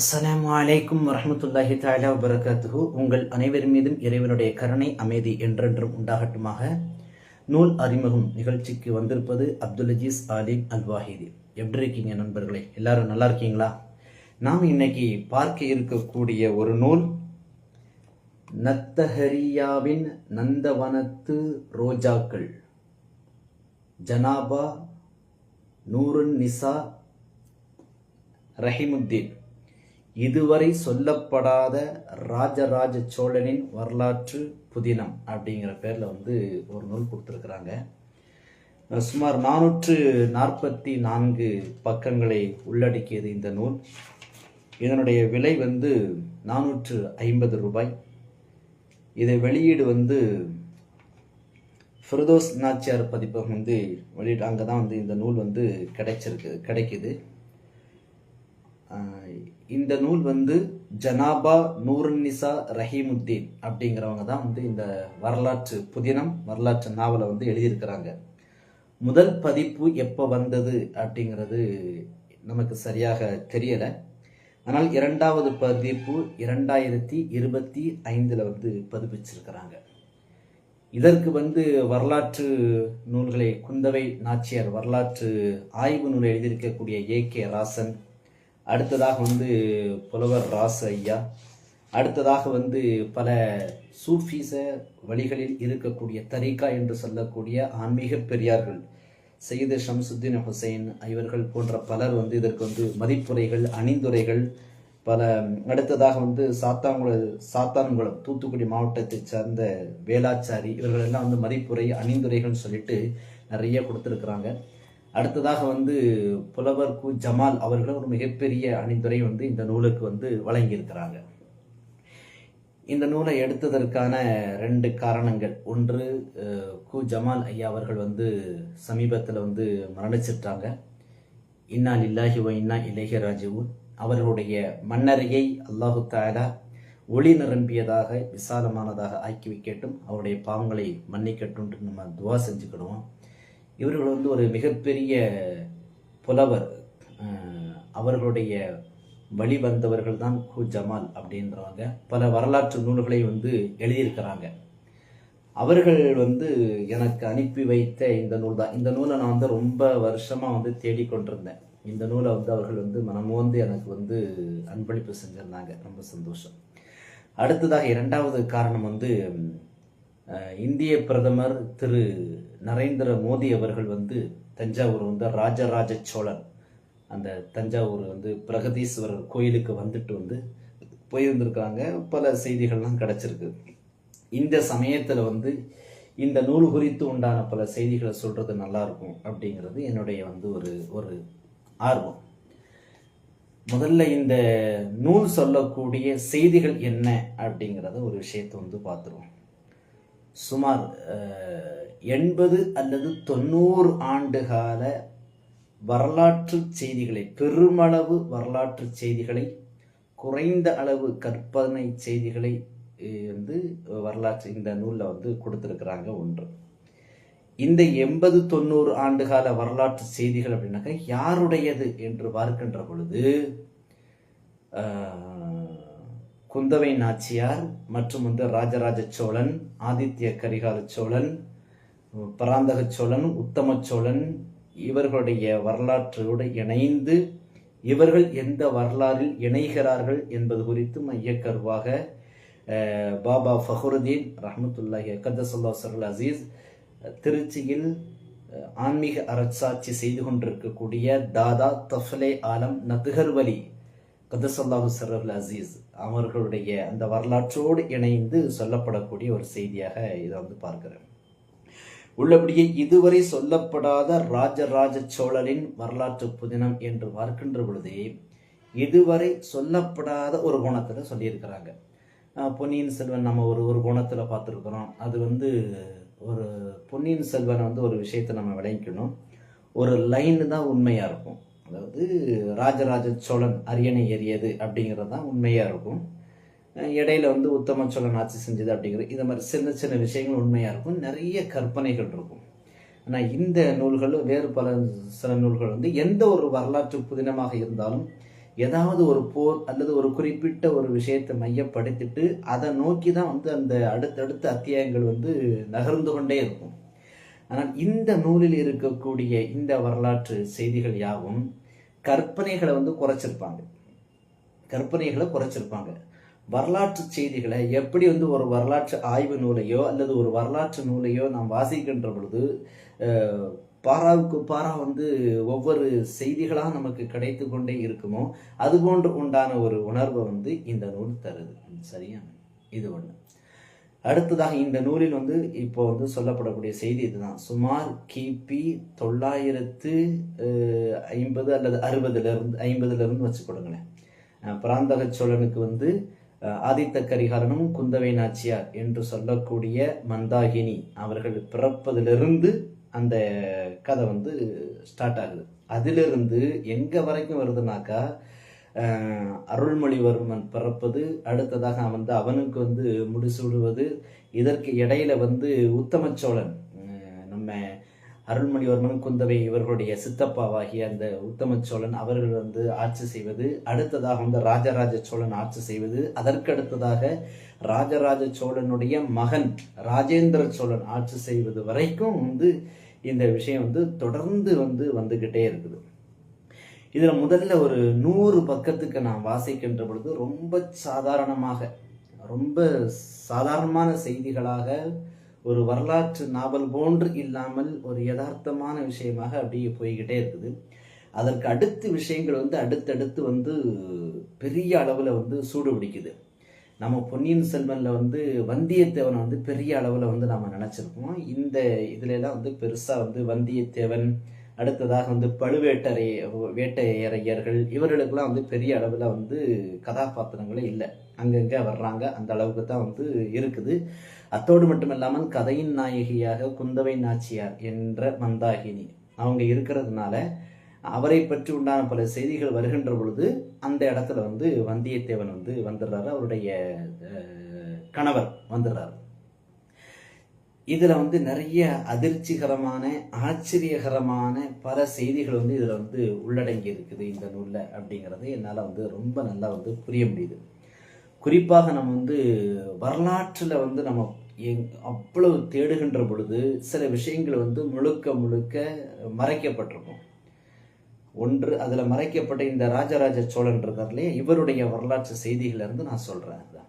அஸ்லாம் அலைக்கும் வரமத்துல்லாஹி தாலா வபரகாத்துஹு. உங்கள் அனைவர் மீதும் இறைவனுடைய கருணை அமைதி என்றென்றும் உண்டாகட்டுமாக. நூல் அறிமுகம் நிகழ்ச்சிக்கு வந்திருப்பது அப்துல் அஜீஸ் ஆலிம் அல் வாஹிதி எப்படி இருக்கீங்க நண்பர்களே? எல்லாரும் நல்லா இருக்கீங்களா? நாம் இன்னைக்கு பார்க்க இருக்கக்கூடிய ஒரு நூல் நத்தஹரியாவின் நந்தவனத்து ரோஜாக்கள். ஜனாபா நூருன் நிசா ரஹிமுத்தீன். இதுவரை சொல்லப்படாத ராஜராஜ சோழனின் வரலாற்று புதினம் அப்படிங்கிற பேரில் வந்து ஒரு நூல் கொடுத்துருக்குறாங்க. சுமார் நானூற்று நாற்பத்தி நான்கு பக்கங்களை உள்ளடக்கியது இந்த நூல். இதனுடைய விலை வந்து நானூற்று ஐம்பது ரூபாய். இதை வெளியீடு வந்து ஃபிரதோஸ் நாச்சியார் பதிப்பகம் வந்து வெளியிட்டு அங்கே தான் வந்து இந்த நூல் வந்து கிடைச்சிருக்கு கிடைக்குது. இந்த நூல் வந்து ஜனாபா நூருன்னிசா ரஹீமுத்தீன் அப்படிங்கிறவங்க தான் வந்து இந்த வரலாற்று புதினம் வரலாற்று நாவலை வந்து எழுதியிருக்கிறாங்க. முதல் பதிப்பு எப்போ வந்தது அப்படிங்கிறது நமக்கு சரியாக தெரியலை. ஆனால் இரண்டாவது பதிப்பு இரண்டாயிரத்தி இருபத்தி ஐந்தில் வந்து பதிப்பிச்சிருக்கிறாங்க. இதற்கு வந்து வரலாற்று நூல்களை குந்தவை நாச்சியார் வரலாற்று ஆய்வு நூலை எழுதியிருக்கக்கூடிய ஏ கே ராசன் அடுத்ததாக வந்து புலவர் ராஸ் ஐயா. அடுத்ததாக வந்து பல சூஃபீச வழிகளில் இருக்கக்கூடிய தரிகா என்று சொல்லக்கூடிய ஆன்மீக பெரியார்கள் சையது ஷம்சுத்தீன் ஹுசைன் இவர்கள் போன்ற பலர் வந்து இதற்கு வந்து மதிப்புரைகள் அணிந்துரைகள் பல அடுத்ததாக வந்து சாத்தாங்குளம் சாத்தான்குளம் தூத்துக்குடி மாவட்டத்தை சார்ந்த வேளாச்சாரி இவர்கள் எல்லாம் வந்து மதிப்புரை அணிந்துரைகள்னு சொல்லிட்டு நிறைய கொடுத்துருக்குறாங்க. அடுத்ததாக வந்து புலவர் கு ஜமால் அவர்கள் ஒரு மிகப்பெரிய அணிந்துரை வந்து இந்த நூலுக்கு வந்து வழங்கியிருக்கிறாங்க. இந்த நூலை எடுத்ததற்கான ரெண்டு காரணங்கள். ஒன்று கு ஜமால் ஐயா அவர்கள் வந்து சமீபத்தில் வந்து மரணிச்சிட்டாங்க இன்னா இல்லாஹி வ இன்னா இலேஹி ராஜிவு அவர்களுடைய மன்னரையை அல்லாஹு தாலா ஒளி நிரம்பியதாக விசாலமானதாக ஆக்கி வைக்கட்டும். அவருடைய பாவங்களை மன்னிக்கட்டும் நம்ம துவா செஞ்சுக்கிடுவோம். இவர்கள் வந்து ஒரு மிகப்பெரிய புலவர். அவர்களுடைய வழி வந்தவர்கள் தான் கு ஜமால் அப்படின்றவங்க. பல வரலாற்று நூல்களை வந்து எழுதியிருக்கிறாங்க. அவர்கள் வந்து எனக்கு அனுப்பி வைத்த இந்த நூல் தான். இந்த நூலை நான் வந்து ரொம்ப வருஷமாக வந்து தேடிக்கொண்டிருந்தேன். இந்த நூலை வந்து அவர்கள் வந்து மனமோந்து எனக்கு வந்து அன்பளிப்பு செஞ்சிருந்தாங்க. ரொம்ப சந்தோஷம். அடுத்ததாக இரண்டாவது காரணம் வந்து இந்திய பிரதமர் திரு நரேந்திர மோடி அவர்கள் வந்து தஞ்சாவூர் வந்து ராஜராஜ சோழன். அந்த தஞ்சாவூர் வந்து பிரகதீஸ்வரர் கோயிலுக்கு வந்துட்டு வந்து போயிருந்திருக்காங்க பல செய்திகள்லாம் கிடச்சிருக்கு. இந்த சமயத்தில் வந்து இந்த நூல் குறித்து உண்டான பல செய்திகளை சொல்கிறது நல்லாயிருக்கும் அப்படிங்கிறது என்னுடைய வந்து ஒரு ஒரு ஆர்வம். முதல்ல இந்த நூல் சொல்லக்கூடிய செய்திகள் என்ன அப்படிங்கிறத ஒரு விஷயத்தை வந்து பார்த்துருவோம். சுமார் எண்பது அல்லது தொண்ணூறு ஆண்டுகால வரலாற்று செய்திகளை பெருமளவு வரலாற்று செய்திகளை குறைந்த அளவு கற்பனை செய்திகளை வந்து வரலாற்று இந்த நூலில் வந்து கொடுத்துருக்குறாங்க ஒன்று. இந்த எண்பது தொண்ணூறு ஆண்டுகால வரலாற்று செய்திகள் அப்படின்னாக்க யாருடையது என்று பார்க்கின்ற பொழுது குந்தவை நாச்சியார் மற்றும் வந்து ராஜராஜ சோழன் ஆதித்ய கரிகால சோழன் பராந்தக சோழன் உத்தம சோழன் இவர்களுடைய வரலாற்றோடு இணைந்து இவர்கள் எந்த வரலாறில் இணைகிறார்கள் என்பது குறித்தும் மையக்கருவாக பாபா ஃபஹருதீன் ரஹமத்துல்லாஹி கத்தசுல்லா சருல் அசீஸ் திருச்சியில் ஆன்மீக அரசாட்சி செய்து கொண்டிருக்கக்கூடிய தாதா தஃப்லே ஆலம் நதுகர்வலி கதசல்லாஹு சரல் அசீஸ் அவர்களுடைய அந்த வரலாற்றோடு இணைந்து சொல்லப்படக்கூடிய ஒரு செய்தியாக இதை வந்து பார்க்கிறேன். உள்ளபடியே இதுவரை சொல்லப்படாத ராஜராஜ சோழரின் வரலாற்று புதினம் என்று பார்க்கின்ற பொழுதே இதுவரை சொல்லப்படாத ஒரு குணத்தில் சொல்லியிருக்கிறாங்க. பொன்னியின் செல்வன் நம்ம ஒரு ஒரு குணத்தில் பார்த்துருக்குறோம். அது வந்து ஒரு பொன்னியின் செல்வன் வந்து ஒரு விஷயத்தை நம்ம விளைக்கணும் ஒரு லைன் தான் உண்மையாக இருக்கும். அதாவது ராஜராஜ சோழன் அரியணை ஏறியது அப்படிங்கிறது தான் உண்மையாக இருக்கும். இடையில வந்து உத்தம சோழன் ஆட்சி செஞ்சது அப்படிங்கிறது. இந்த மாதிரி சின்ன சின்ன விஷயங்கள் உண்மையாக இருக்கும். நிறைய கற்பனைகள் இருக்கும். ஆனால் இந்த நூல்கள் வேறு பல சில நூல்கள் வந்து எந்த ஒரு வரலாற்று புதினமாக இருந்தாலும் ஏதாவது ஒரு போர் அல்லது ஒரு குறிப்பிட்ட ஒரு விஷயத்தை மையப்படுத்திட்டு அதை நோக்கி தான் வந்து அந்த அடுத்தடுத்த அத்தியாயங்கள் வந்து நகர்ந்து கொண்டே இருக்கும். ஆனால் இந்த நூலில் இருக்கக்கூடிய இந்த வரலாற்று செய்திகள் யாவும் கற்பனைகளை வந்து குறைச்சிருப்பாங்க. கற்பனைகளை குறைச்சிருப்பாங்க. வரலாற்று செய்திகளை எப்படி வந்து ஒரு வரலாற்று ஆய்வு நூலையோ அல்லது ஒரு வரலாற்று நூலையோ நாம் வாசிக்கின்ற பொழுது பாராவுக்கு பாரா வந்து ஒவ்வொரு செய்திகளாக நமக்கு கிடைத்து கொண்டே இருக்குமோ அது போன்று உண்டான ஒரு உணர்வை வந்து இந்த நூல் தருது. சரியா? இது ஒன்று அடுத்ததாக இந்த நூலில் வந்து இப்போ வந்து சொல்லப்படக்கூடிய செய்தி இதுதான். சுமார் கிபி தொள்ளாயிரத்து ஐம்பது அல்லது அறுபதுல இருந்து ஐம்பதுல இருந்து வச்சு கொடுங்களேன். பிராந்தக சோழனுக்கு வந்து ஆதித்த கரிகாலனும் குந்தவை நாச்சியார் என்று சொல்லக்கூடிய மந்தாகினி அவர்கள் பிறப்பதிலிருந்து அந்த கதை வந்து ஸ்டார்ட் ஆகுது. அதிலிருந்து எங்க வரைக்கும் வருதுனாக்கா அருள்மொழிவர்மன் பிறப்பது அடுத்ததாக வந்து அவனுக்கு வந்து முடிசூடுவது இதற்கு இடையில வந்து உத்தமச்சோழன் நம்ம அருள்மொழிவர்மன் குந்தவை இவர்களுடைய சித்தப்பாவாகிய அந்த உத்தம சோழன் அவர்கள் வந்து ஆட்சி செய்வது அடுத்ததாக வந்து ராஜராஜ சோழன் ஆட்சி செய்வது அதற்கு அடுத்ததாக ராஜராஜ சோழனுடைய மகன் ராஜேந்திர சோழன் ஆட்சி செய்வது வரைக்கும் வந்து இந்த விஷயம் வந்து தொடர்ந்து வந்து வந்துகிட்டே இருக்குது. இதில் முதல்ல ஒரு நூறு பக்கத்துக்கு நான் வாசிக்கின்ற பொழுது ரொம்ப சாதாரணமாக ரொம்ப சாதாரணமான செய்திகளாக ஒரு வரலாற்று நாவல் போன்று இல்லாமல் ஒரு யதார்த்தமான விஷயமாக அப்படியே போய்கிட்டே இருக்குது. அதற்கு அடுத்து விஷயங்கள் வந்து அடுத்தடுத்து வந்து பெரிய அளவில் வந்து சூடு பிடிக்குது. நம்ம பொன்னியின் செல்வனில் வந்து வந்தியத்தேவனை வந்து பெரிய அளவில் வந்து நம்ம நினச்சிருக்கோம். இந்த இதுலலாம் வந்து பெருசாக வந்து வந்தியத்தேவன் அடுத்ததாக வந்து பழுவேட்டரை வேட்டையரையர்கள் இவர்களுக்கெல்லாம் வந்து பெரிய அளவில் வந்து கதாபாத்திரங்களே இல்லை. அங்கங்கே வர்றாங்க. அந்த அளவுக்கு தான் வந்து இருக்குது. அத்தோடு மட்டுமல்லாமல் கதையின் நாயகியாக குந்தவை நாச்சியார் என்ற மந்தாகினி. அவங்க இருக்கிறதுனால அவரை பற்றி உண்டான பல செய்திகள் வருகின்ற பொழுது அந்த இடத்துல வந்து வந்தியத்தேவன் வந்து வந்துடுறாரு. அவருடைய கணவர் வந்துடுறாரு. இதுல வந்து நிறைய அதிர்ச்சிகரமான ஆச்சரியகரமான பல செய்திகள் வந்து இதுல வந்து உள்ளடங்கி இருக்குது இந்த நூல்ல அப்படிங்கிறது என்னால வந்து ரொம்ப நல்லா வந்து புரிய முடியுது. குறிப்பாக நம்ம வந்து வரலாற்றுல வந்து நம்ம எங் அவ்வளவு தேடுகின்ற பொழுது சில விஷயங்கள் வந்து முழுக்க முழுக்க மறைக்கப்பட்டிருக்கும். ஒன்று அதில் மறைக்கப்பட்ட இந்த ராஜராஜ சோழன் இருக்கார் இல்லையா? இவருடைய வரலாற்று செய்திகளிலிருந்து நான் சொல்கிறேன் அதுதான்.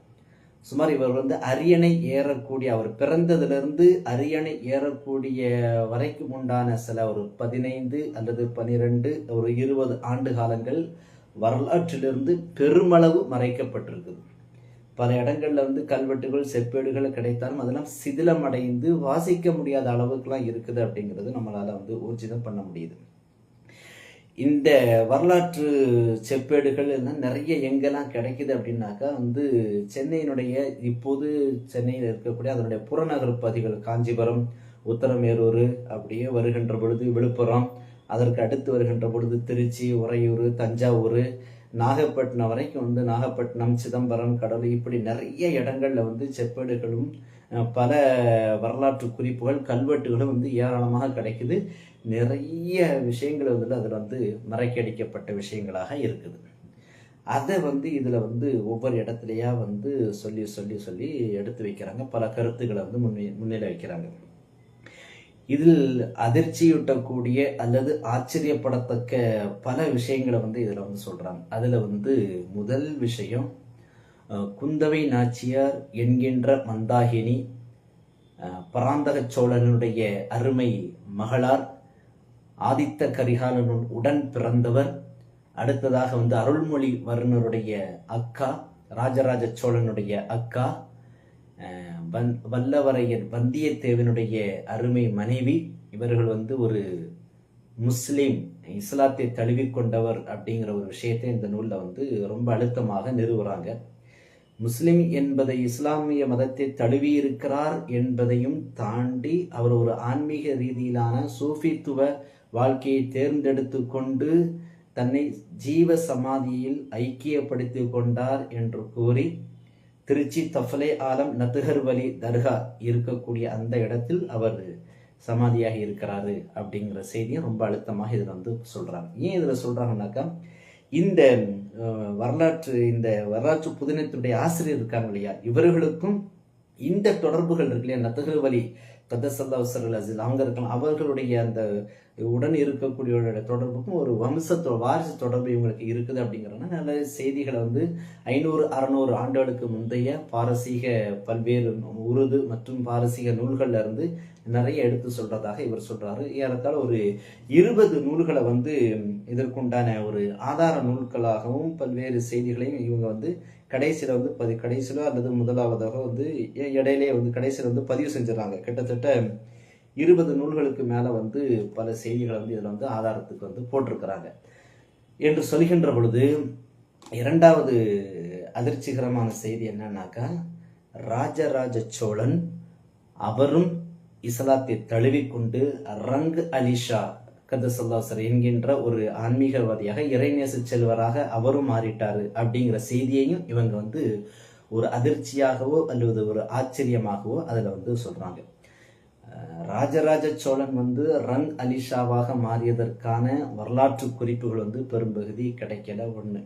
சுமார் இவர் வந்து அரியணை ஏறக்கூடிய அவர் பிறந்ததுலேருந்து அரியணை ஏறக்கூடிய வரைக்கும் உண்டான சில ஒரு பதினைந்து அல்லது பனிரெண்டு ஒரு இருபது ஆண்டு காலங்கள் வரலாற்றிலிருந்து பெருமளவு மறைக்கப்பட்டிருக்குது. பல இடங்கள்ல வந்து கல்வெட்டுகள் செப்பேடுகள் கிடைத்தாலும் அதெல்லாம் சிதிலமடைந்து வாசிக்க முடியாத அளவுக்குலாம் இருக்குது அப்படிங்கிறது நம்மளால வந்து ஊர்ஜிதம் பண்ண முடியுது. இந்த வரலாற்று செப்பேடுகள் எல்லாம் நிறைய எங்கெல்லாம் கிடைக்குது அப்படின்னாக்கா வந்து சென்னையினுடைய இப்போது சென்னையில் இருக்கக்கூடிய அதனுடைய புறநகர் பகுதிகள் காஞ்சிபுரம் உத்தரமேரூர் அப்படியே வருகின்ற பொழுது விழுப்புரம் அதற்கு அடுத்து வருகின்ற பொழுது திருச்சி உறையூர் தஞ்சாவூர் நாகப்பட்டினம் வரைக்கும் வந்து நாகப்பட்டினம் சிதம்பரம் கடலூர் இப்படி நிறைய இடங்களில் வந்து செப்பேடுகளும் பல வரலாற்று குறிப்புகள் கல்வெட்டுகளும் வந்து ஏராளமாக கிடைக்குது. நிறைய விஷயங்கள் வந்து அதில் வந்து மறைக்கடிக்கப்பட்ட விஷயங்களாக இருக்குது. அதை வந்து இதில் வந்து ஒவ்வொரு இடத்துலையா வந்து சொல்லி சொல்லி சொல்லி எடுத்து வைக்கிறாங்க. பல கருத்துக்களை வந்து முன்னே முன்னிலை வைக்கிறாங்க. இதில் அதிர்ச்சியூட்டக்கூடிய அல்லது ஆச்சரியப்படத்தக்க பல விஷயங்களை வந்து இதில் வந்து சொல்கிறாங்க அதில் வந்து முதல் விஷயம் குந்தவை நாச்சியார் என்கின்ற மந்தாகினி பராந்தக சோழனுடைய அருமை மகளார் ஆதித்த கரிகாலனுடன் உடன் பிறந்தவர் அடுத்ததாக வந்து அருள்மொழி வருணருடைய அக்கா ராஜராஜ சோழனுடைய அக்கா வந்- வல்லவரையர் வந்தியத்தேவனுடைய அருமை மனைவி. இவர்கள் வந்து ஒரு முஸ்லீம் இஸ்லாத்தை தழுவிக்கொண்டவர் அப்படிங்கிற ஒரு விஷயத்தை இந்த நூலில் வந்து ரொம்ப அழுத்தமாக நிறுவுறாங்க. முஸ்லிம் என்பதை இஸ்லாமிய மதத்தை தழுவி இருக்கிறார் என்பதையும் தாண்டி அவர் ஒரு ஆன்மீக ரீதியிலான சூஃபித்துவ வாழ்க்கையை தேர்ந்தெடுத்து கொண்டு தன்னை ஜீவ சமாதியில் ஐக்கியப்படுத்திக் கொண்டார் என்று கூறி திருச்சி தஃபலே ஆலம் நதுகர் வலி தர்கா இருக்கக்கூடிய அந்த இடத்தில் அவர் சமாதியாக இருக்கிறாரு அப்படிங்கிற செய்தியும் ரொம்ப அழுத்தமாக இதில் வந்து சொல்கிறாங்க ஏன் இதில் சொல்கிறாங்கன்னாக்கா இந்த வரலாற்று இந்த வரலாற்று புதினத்தினுடைய ஆசிரியர் இருக்காங்க இல்லையா? இவர்களுக்கும் இந்த தொடர்புகள் இருக்கு இல்லையா? நத்தகர் கதசல்லா அசில் அவங்க இருக்கலாம். அவர்களுடைய அந்த உடன் இருக்கக்கூடியவருடைய தொடர்புக்கும் ஒரு வம்சத்தோ வாரிசு தொடர்பு இவங்களுக்கு இருக்குது அப்படிங்கிறனா நல்ல செய்திகளை வந்து ஐநூறு அறநூறு ஆண்டுகளுக்கு முந்தைய பாரசீக பல்வேறு உருது மற்றும் பாரசீக நூல்கள்ல இருந்து நிறைய எடுத்து சொல்றதாக இவர் சொல்றாரு. ஏறத்தாழ ஒரு இருபது நூல்களை வந்து இதற்குண்டான ஒரு ஆதார நூல்களாகவும் பல்வேறு செய்திகளையும் இவங்க வந்து கடைசியில் வந்து பதி கடைசியிலோ அல்லது முதலாவதாக வந்து இடையிலேயே இடையிலே வந்து கடைசியில் வந்து பதிவு செஞ்சிடறாங்க. கிட்டத்தட்ட இருபது நூல்களுக்கு மேலே வந்து பல செய்திகளை வந்து இதில் வந்து ஆதாரத்துக்கு வந்து போட்டிருக்கிறாங்க. என்று சொல்கின்ற பொழுது இரண்டாவது அதிர்ச்சிகரமான செய்தி என்னன்னாக்கா ராஜராஜ சோழன் அவரும் இஸ்லாத்தை தழுவிக்கொண்டு ரங் அலிஷா கந்தசல்லாசர் என்கின்ற ஒரு ஆன்மீகவாதியாக இறைநேச செல்வராக அவரும் மாறிட்டாரு அப்படிங்கிற செய்தியையும் இவங்க வந்து ஒரு அதிர்ச்சியாகவோ அல்லது ஒரு ஆச்சரியமாகவோ அதில் வந்து சொல்றாங்க. ராஜராஜ சோழன் வந்து ரங் அலிஷாவாக மாறியதற்கான வரலாற்று குறிப்புகள் வந்து பெரும்பகுதி கிடைக்கல ஒன்று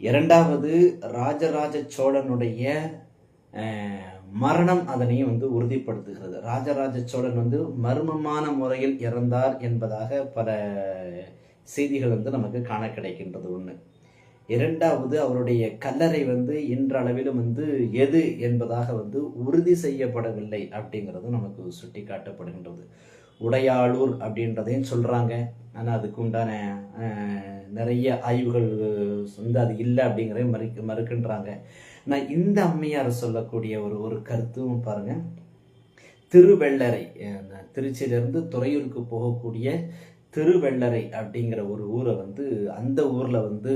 இரண்டாவது ராஜராஜ சோழனுடைய மரணம் அதனையும் வந்து உறுதிப்படுத்துகிறது. ராஜராஜ சோழன் வந்து மர்மமான முறையில் இறந்தார் என்பதாக பல செய்திகள் வந்து நமக்கு காண கிடைக்கின்றது ஒன்று இரண்டாவது அவருடைய கல்லறை வந்து இன்றளவிலும் வந்து எது என்பதாக வந்து உறுதி செய்யப்படவில்லை அப்படிங்கிறது நமக்கு சுட்டி காட்டப்படுகின்றது உடையாளூர் அப்படின்றதையும் சொல்கிறாங்க ஆனால் அதுக்கு உண்டான நிறைய ஆய்வுகள் வந்து அது இல்லை அப்படிங்கிறத மறுக்க மறுக்கின்றாங்க. நான் இந்த அம்மையார் சொல்லக்கூடிய ஒரு ஒரு கருத்தும் பாருங்க. திருவெள்ளரை திருச்சியிலிருந்து துறையூருக்கு போகக்கூடிய திருவெள்ளரை அப்படிங்கிற ஒரு ஊரை வந்து அந்த ஊர்ல வந்து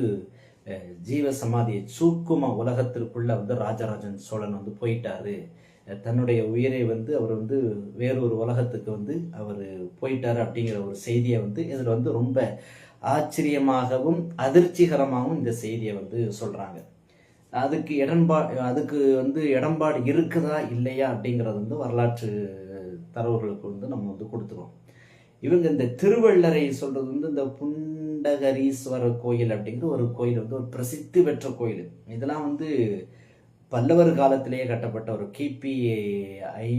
ஜீவ சமாதியை சூக்கும உலகத்திற்குள்ள வந்து ராஜராஜன் சோழன் வந்து போயிட்டாரு. தன்னுடைய உயிரை வந்து அவர் வந்து வேறொரு உலகத்துக்கு வந்து அவர் போயிட்டார் அப்படிங்கிற ஒரு செய்தியை வந்து இதில் வந்து ரொம்ப ஆச்சரியமாகவும் அதிர்ச்சிகரமாகவும் இந்த செய்தியை வந்து சொல்கிறாங்க அதுக்கு இடம்பா அதுக்கு வந்து இடம்பாடு இருக்குதா இல்லையா அப்படிங்கிறது வந்து வரலாற்று தரவுகளுக்கு வந்து நம்ம வந்து கொடுத்துருவோம். இவங்க இந்த திருவள்ளரை சொல்றது வந்து இந்த புண்டகரீஸ்வரர் கோயில் அப்படிங்கிற ஒரு கோயில் வந்து ஒரு பிரசித்தி பெற்ற கோயில். இதெல்லாம் வந்து பல்லவர் காலத்திலேயே கட்டப்பட்ட ஒரு கிபி ஐ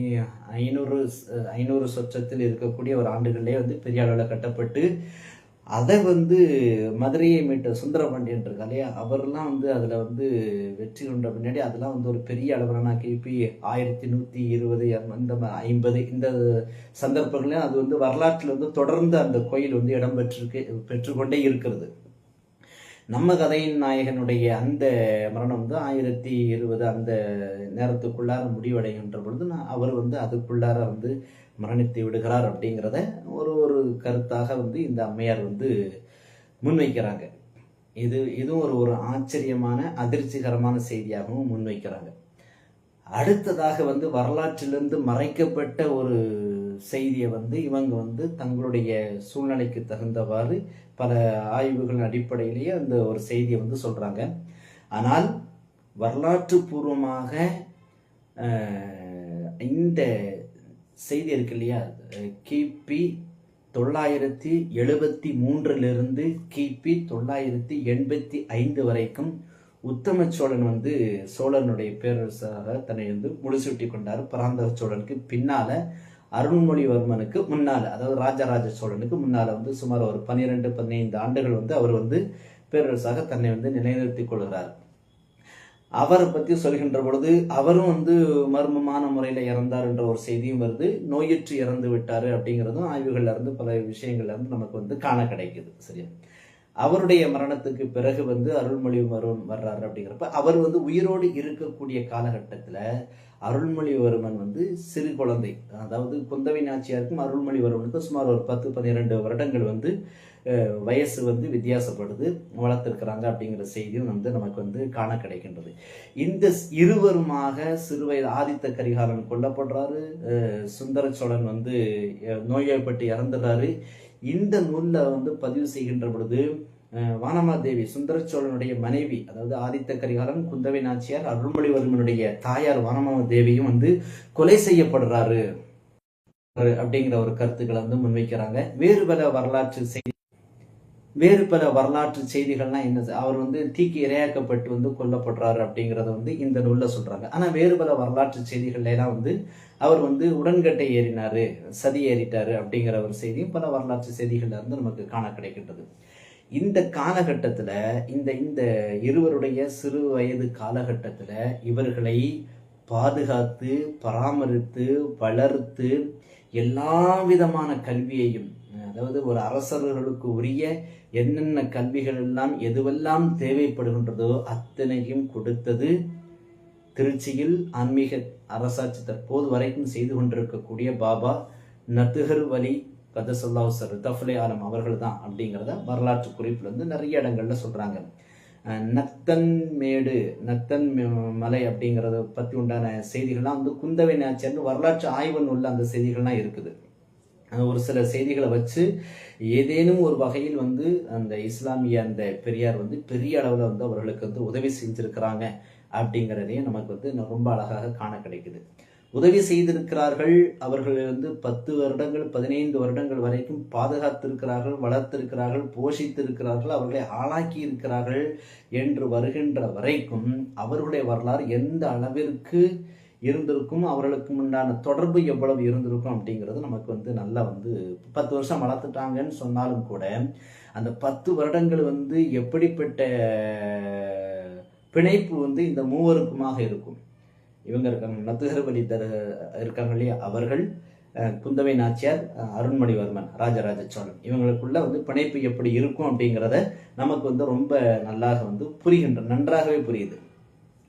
ஐநூறு ஐநூறு சொச்சத்தில் இருக்கக்கூடிய ஒரு ஆண்டுகள்லேயே வந்து பெரிய அளவில் கட்டப்பட்டு அதை வந்து மதுரையை மீட்ட சுந்தரபாண்டியன் இருக்கா இல்லையா? அவர்லாம் வந்து அதில் வந்து வெற்றி கொண்ட பின்னாடி அதெல்லாம் வந்து ஒரு பெரிய அளவிலான கிபி ஆயிரத்தி நூற்றி இருபது இந்த ஐம்பது இந்த சந்தர்ப்பங்களையும் அது வந்து வரலாற்றில் வந்து தொடர்ந்து அந்த கோயில் வந்து இடம்பெற்றிருக்கு பெற்றுக்கொண்டே இருக்கிறது. நம்ம கதையின் நாயகனுடைய அந்த மரணம் வந்து ஆயிரத்தி இருபது அந்த நேரத்துக்குள்ளார முடிவடைகின்ற பொழுது நான் அவர் வந்து அதுக்குள்ளார வந்து மரணித்து விடுகிறார் அப்படிங்கிறத ஒரு ஒரு கருத்தாக வந்து இந்த அம்மையார் வந்து முன்வைக்கிறாங்க. இது இதுவும் ஒரு ஒரு ஆச்சரியமான அதிர்ச்சிகரமான செய்தியாகவும் முன்வைக்கிறாங்க. அடுத்ததாக வந்து வரலாற்றிலிருந்து மறைக்கப்பட்ட ஒரு செய்தியை வந்து இவங்க வந்து தங்களுடைய சூழ்நிலைக்கு தகுந்தவாறு பல ஆய்வுகளின் அடிப்படையிலேயே அந்த ஒரு செய்தியை வந்து சொல்கிறாங்க ஆனால் வரலாற்று பூர்வமாக இந்த செய்தி இருக்கு இல்லையா? கிபி தொள்ளாயிரத்தி எழுபத்தி மூன்றிலிருந்து கிபி தொள்ளாயிரத்தி எண்பத்தி ஐந்து வரைக்கும் உத்தம சோழன் வந்து சோழனுடைய பேரரசாக தன்னை வந்து முடிசூட்டி கொண்டார். பராந்தக சோழனுக்கு பின்னால அருண்மொழிவர்மனுக்கு முன்னால அதாவது ராஜராஜ சோழனுக்கு முன்னால வந்து சுமார் ஒரு பன்னிரெண்டு பதினைந்து ஆண்டுகள் வந்து அவர் வந்து பேரரசாக தன்னை வந்து நிலைநிறுத்திக் கொள்கிறார். அவரை பற்றி சொல்கின்ற பொழுது அவரும் வந்து மர்மமான முறையில் இறந்தார் என்ற ஒரு செய்தியும் வருது. நோயுற்று இறந்து விட்டார் அப்படிங்கிறதும் ஆய்வுகள்ல இருந்து பல விஷயங்கள்ல இருந்து நமக்கு வந்து காண கிடைக்குது. சரியா? அவருடைய மரணத்துக்கு பிறகு வந்து அருள்மொழிவர்மன் வர்றாரு அப்படிங்கிறப்ப அவர் வந்து உயிரோடு இருக்கக்கூடிய காலகட்டத்தில் அருள்மொழிவர்மன் வந்து சிறு குழந்தை. அதாவது குந்தவை நாச்சியாருக்கும் அருள்மொழிவர்மனுக்கும் சுமார் ஒரு பத்து பன்னிரெண்டு வருடங்கள் வந்து வயசு வந்து வித்தியாசப்படுது வளர்த்துருக்கிறாங்க அப்படிங்கிற செய்தியும் வந்து நமக்கு வந்து காண கிடைக்கின்றது. இந்த ஸ்- இருவருமாக சிறுவயது ஆதித்த கரிகாலன் கொல்லப்படுறாரு. சுந்தர சோழன் வந்து நோய்வாய்ப்பட்டு இறந்துடுறாரு. இந்த நூலில் வந்து பதிவு செய்கின்ற பொழுது வானமாதேவி சுந்தர சோழனுடைய மனைவி அதாவது ஆதித்த கரிகாலன் குந்தவை நாச்சியார் அருள்மொழிவர்மனுடைய தாயார் வானமாதேவியும் வந்து கொலை செய்யப்படுறாரு. அப்படிங்கிற ஒரு கருத்துக்களை வந்து முன்வைக்கிறாங்க. வேறு பல வரலாற்று செய்தி வேறு பல வரலாற்று செய்திகள்லாம் என்ன அவர் வந்து தீக்கு இரையாக்கப்பட்டு வந்து கொல்லப்படுறாரு அப்படிங்கிறத வந்து இந்த நூலில் சொல்கிறாங்க ஆனால் வேறு பல வரலாற்று செய்திகள்லாம் வந்து அவர் வந்து உடன்கட்டை ஏறினாரு சதி ஏறிட்டார் அப்படிங்கிற ஒரு செய்தியும் பல வரலாற்று செய்திகளில் இருந்து நமக்கு காண கிடைக்கின்றது. இந்த காலகட்டத்தில் இந்த இந்த இருவருடைய சிறு வயது காலகட்டத்தில் இவர்களை பாதுகாத்து பராமரித்து வளர்த்து எல்லா விதமான கல்வியையும் அதாவது ஒரு அரசர்களுக்கு உரிய என்னென்ன கல்விகள் எல்லாம் எதுவெல்லாம் தேவைப்படுகின்றதோ அத்தனையும் கொடுத்தது திருச்சியில் ஆன்மீக அரசாட்சி தற்போது வரைக்கும் செய்து கொண்டிருக்கக்கூடிய பாபா நத்துகர் வலி கதசல்லாஹ் சர் தஃப்லே ஆலம் அவர்கள் தான் அப்படிங்கிறத வரலாற்று குறிப்பில் வந்து நிறைய இடங்கள்ல சொல்றாங்க. நத்தன் மேடு நத்தன் மலை அப்படிங்கிறத பற்றி உண்டான செய்திகள்லாம் வந்து குந்தவை நாச்சியார்னு வரலாற்று ஆய்வு உள்ள அந்த செய்திகள்லாம் இருக்குது. ஒரு சில செய்திகளை வச்சு ஏதேனும் ஒரு வகையில் வந்து அந்த இஸ்லாமிய அந்த பெரியார் வந்து பெரிய அளவில் வந்து அவர்களுக்கு வந்து உதவி செஞ்சிருக்கிறாங்க அப்படிங்கிறதையும் நமக்கு வந்து ரொம்ப அழகாக காண கிடைக்குது. உதவி செய்திருக்கிறார்கள். அவர்கள் வந்து பத்து வருடங்கள் பதினைந்து வருடங்கள் வரைக்கும் பாதுகாத்திருக்கிறார்கள் வளர்த்திருக்கிறார்கள் போஷித்திருக்கிறார்கள் அவர்களை ஆளாக்கி இருக்கிறார்கள் என்று வருகின்ற வரைக்கும் அவர்களுடைய வரலாறு எந்த அளவிற்கு இருந்திருக்கும் அவர்களுக்கு உண்டான தொடர்பு எவ்வளவு இருந்திருக்கும் அப்படிங்கிறது நமக்கு வந்து நல்லா வந்து பத்து வருஷம் வளர்த்துட்டாங்கன்னு சொன்னாலும் கூட அந்த பத்து வருடங்கள் வந்து எப்படிப்பட்ட பிணைப்பு வந்து இந்த மூவருக்குமாக இருக்கும். இவங்க இருக்காங்க நத்துகர்வலி தர இருக்காங்க இல்லையா? அவர்கள் குந்தவை நாச்சியார் அருண்மணிவர்மன் அருண்மொழிவர்மன் ராஜராஜ சோழன் இவங்களுக்குள்ள வந்து பிணைப்பு எப்படி இருக்கும் அப்படிங்கிறத நமக்கு வந்து ரொம்ப நல்லாக வந்து புரிகின்ற நன்றாகவே புரியுது.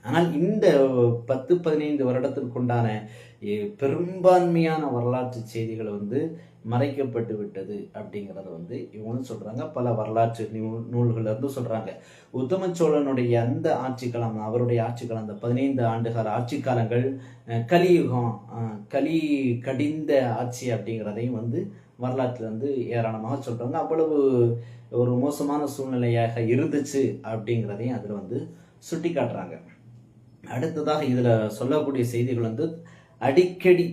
ஆனால் இந்த பத்து பதினைந்து வருடத்திற்குண்டான பெரும்பான்மையான வரலாற்று செய்திகள் வந்து மறைக்கப்பட்டு விட்டது அப்படிங்கிறத வந்து இவங்களும் சொல்றாங்க. பல வரலாற்று நூல்கள் இருந்து சொல்றாங்க. உத்தம சோழனுடைய அந்த ஆட்சி காலம் அவருடைய ஆட்சி காலம் அந்த பதினைந்து ஆண்டுகால ஆட்சி காலங்கள் கலியுகம் கலி கடிந்த ஆட்சி அப்படிங்கிறதையும் வந்து வரலாற்றுல வந்து ஏராளமாக சொல்றாங்க. அவ்வளவு ஒரு மோசமான சூழ்நிலையாக இருந்துச்சு அப்படிங்கிறதையும் அதுல வந்து சுட்டி காட்டுறாங்க அடுத்ததாக இதில் சொல்லக்கூடிய செய்திகள் வந்து அடிக்கடி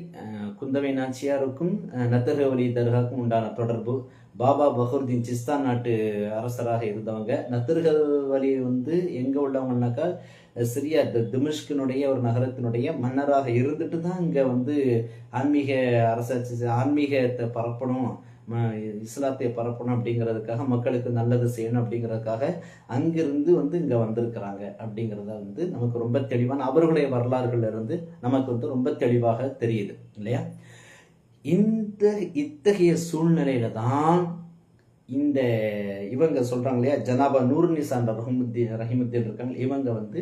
குந்தவை நாச்சியாருக்கும் அஹ், நத்தர்கவலி தர்காவுக்கும் உண்டான தொடர்பு. பாபா பஹருதீன் சிஸ்தான் நாட்டு அரசராக இருந்தவங்க. நத்தர்கவலி வந்து எங்கே உள்ளவங்கனாக்கா சிரியா திமிஷ்கினுடைய ஒரு நகரத்தினுடைய மன்னராக இருந்துட்டு தான் இங்கே வந்து ஆன்மீக அரசாட்சி ஆன்மீகத்தை பரப்பணும். இஸ்லாத்தை பரப்பணும் அப்படிங்கிறதுக்காக மக்களுக்கு நல்லது செய்யணும் அப்படிங்கிறதுக்காக அங்கிருந்து வந்து இங்கே வந்திருக்கிறாங்க அப்படிங்கிறத வந்து நமக்கு ரொம்ப தெளிவான அவர்களுடைய வரலாறுகள் இருந்து நமக்கு வந்து ரொம்ப தெளிவாக தெரியுது இல்லையா? இந்த இத்தகைய சூழ்நிலையில தான் இந்த இவங்க சொல்றாங்க இல்லையா? ஜனாபா நூறு நிசான் ரஹமுத்தீன் ரஹிமுத்தீன் இருக்காங்க. இவங்க வந்து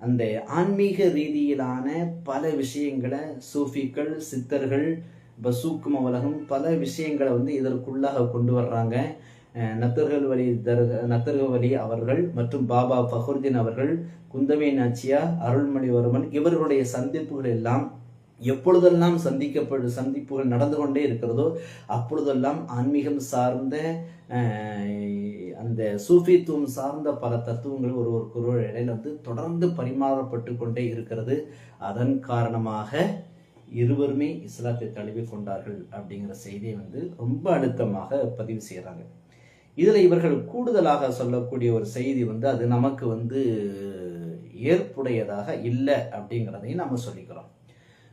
அந்த ஆன்மீக ரீதியிலான பல விஷயங்களை சூஃபிக்கள் சித்தர்கள் இப்போ சூக்கும உலகம் பல விஷயங்களை வந்து இதற்குள்ளாக கொண்டு வர்றாங்க. நத்தர்கள் வழி தர் நத்தர்கள் வழி அவர்கள் மற்றும் பாபா ஃபஹருதீன் அவர்கள் குந்தவை நாச்சியா அருள்மொழிவர்மன் இவர்களுடைய சந்திப்புகள் எல்லாம் எப்பொழுதெல்லாம் சந்திக்கப்படு சந்திப்புகள் நடந்து கொண்டே இருக்கிறதோ அப்பொழுதெல்லாம் ஆன்மீகம் சார்ந்த அந்த சூஃபித்துவம் சார்ந்த பல தத்துவங்கள் ஒரு ஒரு ஒருவர் இடையில வந்து தொடர்ந்து பரிமாறப்பட்டு கொண்டே இருக்கிறது. அதன் காரணமாக இருவருமே இஸ்லாத்தை தழுவி கொண்டார்கள் அப்படிங்கிற செய்தியை வந்து ரொம்ப அழுத்தமாக பதிவு செய்கிறாங்க இதில் இவர்கள் கூடுதலாக சொல்லக்கூடிய ஒரு செய்தி வந்து அது நமக்கு வந்து ஏற்புடையதாக இல்லை அப்படிங்கிறதையும் நம்ம சொல்லிக்கிறோம்.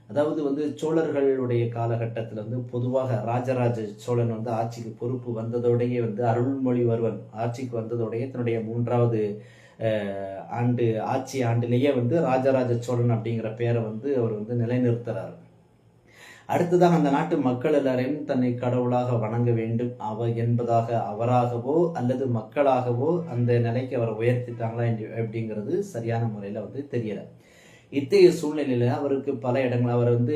அதாவது வந்து சோழர்களுடைய காலகட்டத்தில் வந்து பொதுவாக ராஜராஜ சோழன் வந்து ஆட்சிக்கு பொறுப்பு வந்ததோடையே வந்து அருள்மொழிவர்மன் ஆட்சிக்கு வந்ததோடையே தன்னுடைய மூன்றாவது ஆண்டு ஆட்சி ஆண்டிலேயே வந்து ராஜராஜ சோழன் அப்படிங்கிற பேரை வந்து அவர் வந்து நிலைநிறுத்துறாரு. அடுத்ததாக அந்த நாட்டு மக்கள் எல்லாரையும் தன்னை கடவுளாக வணங்க வேண்டும். அவ என்பதாக அவராகவோ அல்லது மக்களாகவோ அந்த நிலைக்கு அவரை உயர்த்திட்டாங்களா என்று- அப்படிங்கிறது சரியான முறையில் வந்து தெரியல. இத்தகைய சூழ்நிலையில் அவருக்கு பல இடங்கள் அவர் வந்து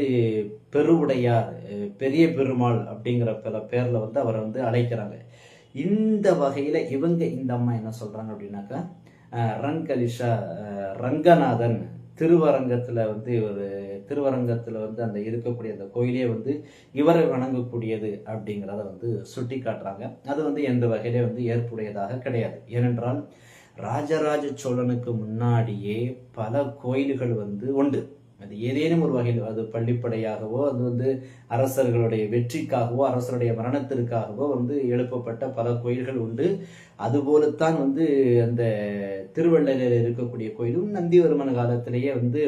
பெருவுடையார் பெரிய பெருமாள் அப்படிங்கிற பல பேரில் வந்து அவரை வந்து அழைக்கிறாங்க. இந்த வகையில் இவங்க இந்த அம்மா என்ன சொல்கிறாங்க அப்படின்னாக்கா அஹ் ரங்கலிஷா ரங்கநாதன் திருவரங்கத்தில் வந்து ஒரு திருவரங்கத்தில் வந்து அந்த இருக்கக்கூடிய அந்த கோயிலே வந்து இவரை வணங்கக்கூடியது அப்படிங்கிறத வந்து சுட்டி காட்டுறாங்க அது வந்து எந்த வகையிலே வந்து ஏற்புடையதாக கிடையாது. ஏனென்றால் ராஜராஜ சோழனுக்கு முன்னாடியே பல கோயில்கள் வந்து உண்டு. அது ஏதேனும் ஒரு வகையில் அது பள்ளிப்படையாகவோ அது வந்து அரசர்களுடைய வெற்றிக்காகவோ அரசருடைய மரணத்திற்காகவோ வந்து எழுப்பப்பட்ட பல கோயில்கள் உண்டு. அதுபோலத்தான் வந்து அந்த திருவள்ளலில் இருக்கக்கூடிய கோயிலும் நந்திவர்மன் காலத்திலேயே வந்து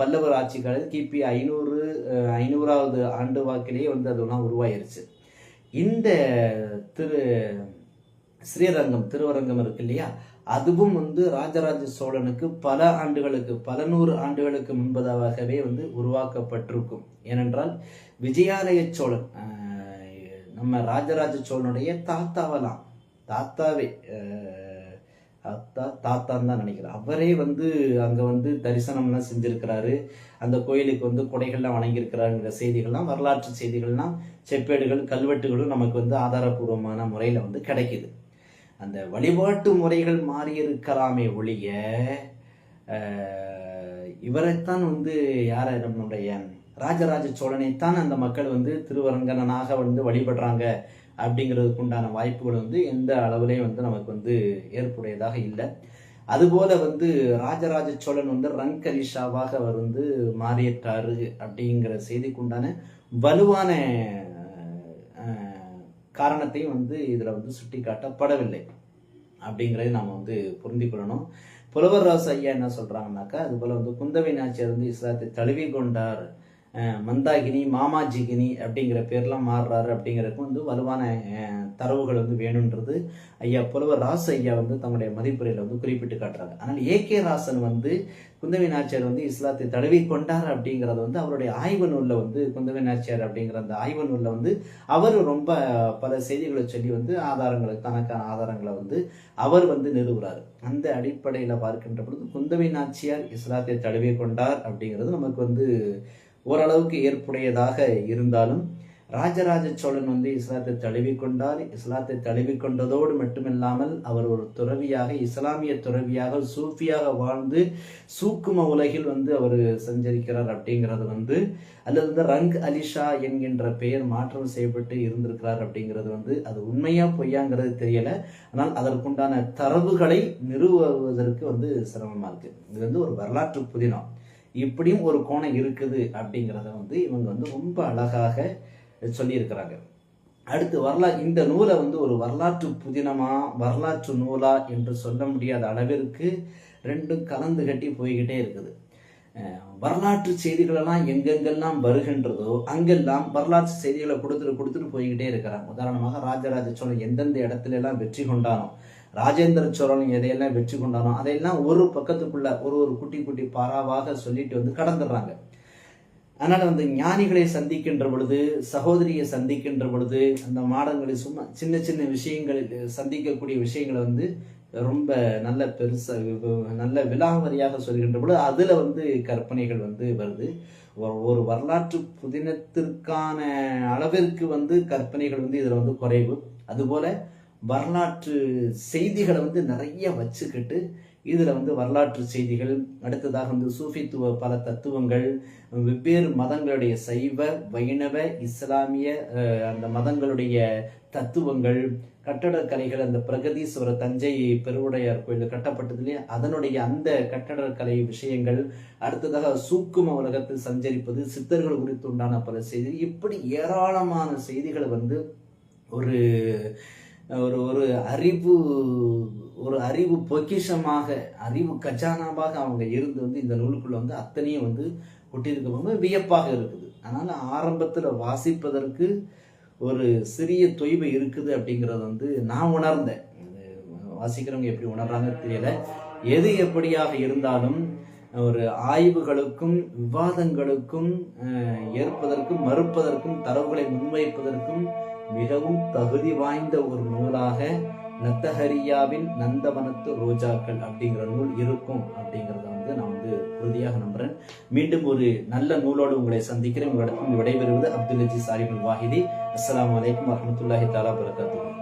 பல்லவர் ஆட்சி காலத்தில் கிபி ஐநூறு ஐநூறாவது ஆண்டு வாக்கிலேயே வந்து அதெல்லாம் உருவாயிருச்சு. இந்த திரு ஸ்ரீரங்கம் திருவரங்கம் இருக்கு இல்லையா? அதுவும் வந்து ராஜராஜ சோழனுக்கு பல ஆண்டுகளுக்கு பல நூறு ஆண்டுகளுக்கு முன்பதாகவே வந்து உருவாக்கப்பட்டிருக்கும். ஏனென்றால் விஜயாலய சோழன் நம்ம ராஜராஜ சோழனுடைய தாத்தாவெல்லாம் தாத்தாவே தாத்தா தாத்தான்னு தான் நினைக்கிறேன். அவரே வந்து அங்கே வந்து தரிசனம்லாம் செஞ்சுருக்கிறாரு. அந்த கோயிலுக்கு வந்து கொடைகள்லாம் வணங்கியிருக்கிறாருங்கிற செய்திகள்லாம் வரலாற்று செய்திகள்லாம் செப்பேடுகள் கல்வெட்டுகளும் நமக்கு வந்து ஆதாரபூர்வமான முறையில் வந்து கிடைக்கிது. அந்த வழிபாட்டு முறைகள் மாறியிருக்கலாமே ஒழிய இவரைத்தான் வந்து யார? நம்மளுடைய ராஜராஜ சோழனைத்தான் அந்த மக்கள் வந்து திருவரங்கனாக வந்து வழிபடுறாங்க அப்படிங்கிறதுக்கு உண்டான வாய்ப்புகள் வந்து எந்த அளவுலேயும் வந்து நமக்கு வந்து ஏற்புடையதாக இல்லை. அதுபோல வந்து ராஜராஜ சோழன் வந்து ரங்கரிஷாவாக அவர் வந்து மாறியிருக்காரு அப்படிங்கிற செய்திக்குண்டான வலுவான காரணத்தையும் வந்து இதில் வந்து சுட்டி காட்டப்படவில்லை அப்படிங்கிறத நாம் வந்து புரிந்து கொள்ளணும் புலவர் ராசு ஐயா என்ன சொல்கிறாங்கனாக்கா அதுபோல் வந்து குந்தவை நாச்சியார் வந்து இஸ்லாத்தை தழுவி கொண்டார் மந்தாகினி மாமாஜிகினி அப்படிங்கிற பேர்லாம் மாறுறாரு அப்படிங்கிறதுக்கு வந்து வலுவான தரவுகள் வந்து வேணுன்றது ஐயா புலவர் ராசு ஐயா வந்து தங்களுடைய மதிப்புரையில் வந்து குறிப்பிட்டு காட்டுறாங்க ஆனால் ஏ கே ராசன் வந்து குந்தவை நாச்சியார் வந்து இஸ்லாத்தை தழுவி கொண்டார் அப்படிங்கிறது வந்து அவருடைய ஆய்வு நூலில் வந்து குந்தவை நாச்சியார் அப்படிங்கிற அந்த ஆய்வு நூலில் வந்து அவர் ரொம்ப பல செய்திகளை சொல்லி வந்து ஆதாரங்களை தனக்கான ஆதாரங்களை வந்து அவர் வந்து நிறுவுறார். அந்த அடிப்படையில் பார்க்கின்ற பொழுது குந்தவை நாச்சியார் இஸ்லாத்தை தழுவி கொண்டார் அப்படிங்கிறது நமக்கு வந்து ஓரளவுக்கு ஏற்புடையதாக இருந்தாலும் ராஜராஜ சோழன் வந்து இஸ்லாத்தை தழுவி கொண்டார் இஸ்லாத்தை தழுவி கொண்டதோடு மட்டுமில்லாமல் அவர் ஒரு துறவியாக இஸ்லாமிய துறவியாக சூஃபியாக வாழ்ந்து சூக்கும உலகில் வந்து அவர் சஞ்சரிக்கிறார் அப்படிங்கிறது வந்து அல்லது வந்து ரங் அலிஷா என்கின்ற பெயர் மாற்றம் செய்யப்பட்டு இருந்திருக்கிறார் அப்படிங்கிறது வந்து அது உண்மையா பொய்யாங்கிறது தெரியல. ஆனால் அதற்குண்டான தரவுகளை நிறுவுவதற்கு வந்து சிரமமா இருக்கு. இது வந்து ஒரு வரலாற்று புதினம் இப்படியும் ஒரு கோணம் இருக்குது அப்படிங்கிறத வந்து இவங்க வந்து ரொம்ப அழகாக சொல்லியிருக்கிறாங்க. அடுத்து வரலாறு இந்த நூலை வந்து ஒரு வரலாற்று புதினமா வரலாற்று நூலா என்று சொல்ல முடியாத அளவிற்கு ரெண்டும் கலந்து கட்டி போய்கிட்டே இருக்குது. வரலாற்று செய்திகளெல்லாம் எங்கெங்கெல்லாம் வருகின்றதோ அங்கெல்லாம் வரலாற்று செய்திகளை கொடுத்துட்டு கொடுத்துட்டு போய்கிட்டே இருக்கிறாங்க. உதாரணமாக ராஜராஜ சோழன் எந்தெந்த இடத்துல எல்லாம் வெற்றி கொண்டானோ ராஜேந்திர சோழன் எதையெல்லாம் வெற்றி கொண்டானோ அதையெல்லாம் ஒரு பக்கத்துக்குள்ள ஒரு ஒரு குட்டி குட்டி பாராவாக சொல்லிட்டு வந்து கடந்துடுறாங்க. அதனால வந்து ஞானிகளை சந்திக்கின்ற பொழுது சகோதரியை சந்திக்கின்ற பொழுது அந்த மாடங்களை சும்மா சின்ன சின்ன விஷயங்களில் சந்திக்கக்கூடிய விஷயங்களை வந்து ரொம்ப நல்ல பெருசாக நல்ல விலாவரியாக சொல்கின்ற பொழுது அதில் வந்து கற்பனைகள் வந்து வருது. ஒரு ஒரு வரலாற்று புதினத்திற்கான அளவிற்கு வந்து கற்பனைகள் வந்து இதில் வந்து குறைவு. அதுபோல் வரலாற்று செய்திகளை வந்து நிறைய வச்சுக்கிட்டு இதில் வந்து வரலாற்று செய்திகள் அடுத்ததாக வந்து சூஃபித்துவ பல தத்துவங்கள் வெவ்வேறு மதங்களுடைய சைவ வைணவ இஸ்லாமிய அந்த மதங்களுடைய தத்துவங்கள் கட்டடக்கலைகள் அந்த பிரகதீஸ்வர தஞ்சை பெருவுடையார் கோயில் கட்டப்பட்டதுலேயே அதனுடைய அந்த கட்டடக்கலை விஷயங்கள் அடுத்ததாக சூக்கும உலகத்தில் சஞ்சரிப்பது சித்தர்கள் குறித்து உண்டான பல செய்தி இப்படி ஏராளமான செய்திகளை வந்து ஒரு ஒரு ஒரு அறிவு ஒரு அறிவு பொக்கிஷமாக அறிவு கஜானாவாக அவங்க இருந்து வந்து இந்த நூலுக்குள்ள வந்து அத்தனையும் வந்து கொட்டியிருக்க வியப்பாக இருக்குது. அதனால ஆரம்பத்தில் வாசிப்பதற்கு ஒரு சிறிய தொய்வு இருக்குது அப்படிங்கிறத வந்து நான் உணர்ந்தேன். வாசிக்கிறவங்க எப்படி உணர்றாங்க தெரியல. எது எப்படியாக இருந்தாலும் ஒரு ஆய்வுகளுக்கும் விவாதங்களுக்கும் ஏற்பதற்கும் மறுப்பதற்கும் தரவுகளை முன்வைப்பதற்கும் மிகவும் தகுதி வாய்ந்த ஒரு நூலாக நத்தஹரியாவின் நந்தவனத்து ரோஜாக்கள் அப்படிங்கிற நூல் இருக்கும் அப்படிங்கிறத வந்து நான் வந்து உறுதியாக நம்புறேன். மீண்டும் ஒரு நல்ல நூலோடு உங்களை சந்திக்கிறேன். உங்களிடத்தில் விடைபெறுவது அப்துல் அஜீஸ் சாரிபுல் வாஹிதி. அஸ்லாம் அலைக்கும் வரமத்துல்லாஹி தாலா வரகாத்துஹு